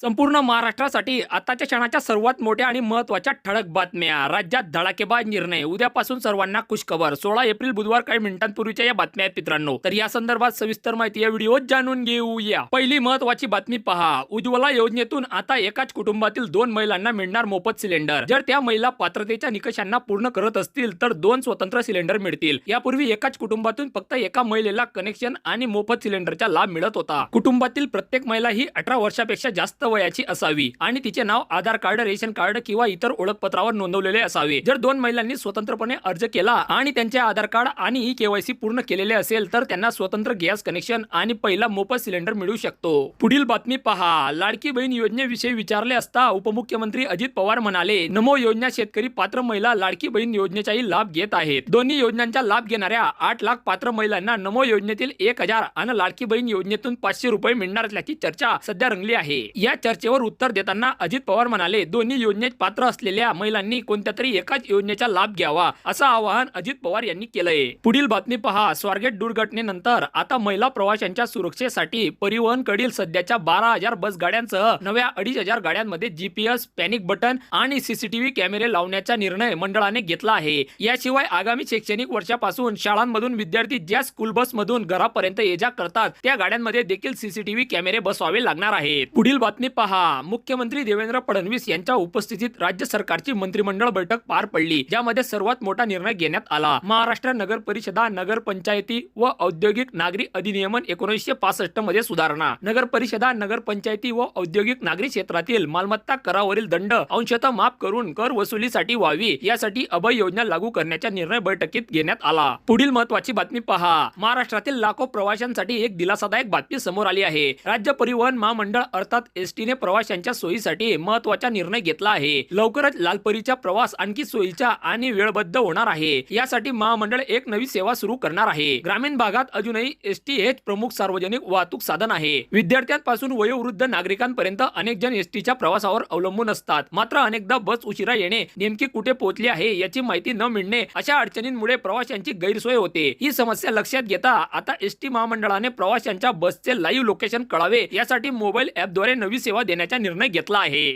संपूर्ण महाराष्ट्रासाठी आताच्या क्षणाच्या सर्वात मोठ्या आणि महत्त्वाच्या ठळक बातम्या. राज्यात धडाकेबाज निर्णय. उद्यापासून सर्वांना खुशखबर. सोळा एप्रिल बुधवार काही मिनिटांपूर्वीच्या या बातम्या आहेत मित्रांनो. तर या संदर्भात सविस्तर माहिती या व्हिडिओत जाणून घेऊया. पहिली महत्वाची बातमी पहा. उज्ज्वला योजनेतून आता एकाच कुटुंबातील दोन महिलांना मिळणार मोफत सिलेंडर. जर त्या महिला पात्रतेच्या निकषांना पूर्ण करत असतील तर दोन स्वतंत्र सिलेंडर मिळतील. यापूर्वी एकाच कुटुंबातून फक्त एका महिलेला कनेक्शन आणि मोफत सिलेंडरचा लाभ मिळत होता. कुटुंबातील प्रत्येक महिला ही अठरा वर्षापेक्षा जास्त वयाची असावी आणि तिचे नाव आधार कार्ड रेशन कार्ड किंवा इतर ओळखपत्रावर नोंदवलेले असावे. जर दोन महिलांनी स्वतंत्रपणे अर्ज केला आणि त्यांचे आधार कार्ड आणि ई केवायसी पूर्ण केलेले असेल तर त्यांना स्वतंत्र गॅस कनेक्शन आणि पहिला मोफत सिलेंडर मिळू शकतो. पुढील बातमी पहा. लाडकी बहीण योजनेविषयी विचारले असता उपमुख्यमंत्री अजित पवार म्हणाले नमो योजना शेतकरी पात्र महिला लाडकी बहीण योजनेचाही लाभ घेत आहेत. दोन्ही योजनांचा लाभ घेणाऱ्या आठ लाख पात्र महिलांना नमो योजनेतील एक हजार आणि लाडकी बहीण योजनेतून पाचशे रुपये मिळणार असल्याची चर्चा सध्या रंगली आहे. या चर्चेवर उत्तर देताना अजित पवार म्हणाले दोन्ही योजनेत पात्र असलेल्या महिलांनी कोणत्या तरी एकाच योजनेचा लाभ घ्यावा असं आवाहन अजित पवार यांनी केलंय. पुढील बातमी पहा. स्वारगेट दुर्घटनेनंतर आता महिला प्रवाशांच्या सुरक्षेसाठी परिवहन कडील सध्याच्या बारा हजार बस गाड्यांसह नव्या अडीच हजार गाड्यांमध्ये जीपीएस पॅनिक बटन आणि सीसीटीव्ही कॅमेरे लावण्याचा निर्णय मंडळाने घेतला आहे. याशिवाय आगामी शैक्षणिक वर्षापासून शाळांमधून विद्यार्थी ज्या स्कूल बस मधून घरापर्यंत ये जा करतात त्या गाड्यांमध्ये देखील सीसीटीव्ही कॅमेरे बसवावे लागणार आहेत. पुढील बातमी पहा. मुख्यमंत्री देवेंद्र फडणवीस यांच्या उपस्थितीत राज्य सरकारची मंत्रिमंडळ बैठक पार पडली ज्यामध्ये सर्वात मोठा निर्णय घेण्यात आला. महाराष्ट्र नगर परिषदा नगर पंचायती व औद्योगिक नागरी अधिनियमन एकोणीसशे पासष्टमध्ये सुधारणा. नगर परिषदा नगर पंचायती व औद्योगिक नागरी क्षेत्रातील मालमत्ता करावरील दंड अंशतः माफ करून कर वसुलीसाठी व्हावी यासाठी अभय योजना लागू करण्याचा निर्णय बैठकीत घेण्यात आला. पुढील महत्वाची बातमी पहा. महाराष्ट्रातील लाखो प्रवाशांसाठी एक दिलासादायक बातमी समोर आली आहे. राज्य परिवहन महामंडळ अर्थात एस टीने प्रवाशांच्या सोयीसाठी महत्त्वाचा निर्णय घेतला आहे. लवकरच लालपरीचा प्रवास आणखी सोयीचा आणि वेळबद्ध होणार आहे. यासाठी महामंडळ एक नवी सेवा सुरू करणार आहे. ग्रामीण भागात अजूनही एस टी हेच प्रमुख सार्वजनिक वाहतूक साधन आहे. विद्यार्थ्यांपासून वयोवृद्ध नागरिकांपर्यंत अनेक जण एसटीच्या प्रवासावर अवलंबून असतात. मात्र अनेकदा बस उशिरा येणे नेमकी कुठे पोहोचली आहे याची माहिती न मिळणे अशा अडचणींमुळे प्रवाशांची गैरसोय होते. ही समस्या लक्षात घेता आता एस टी महामंडळाने प्रवाशांच्या बसचे लाईव्ह लोकेशन कळावे यासाठी मोबाईल ऍपद्वारे नवी सेवा देण्याचा निर्णय घेतला आहे.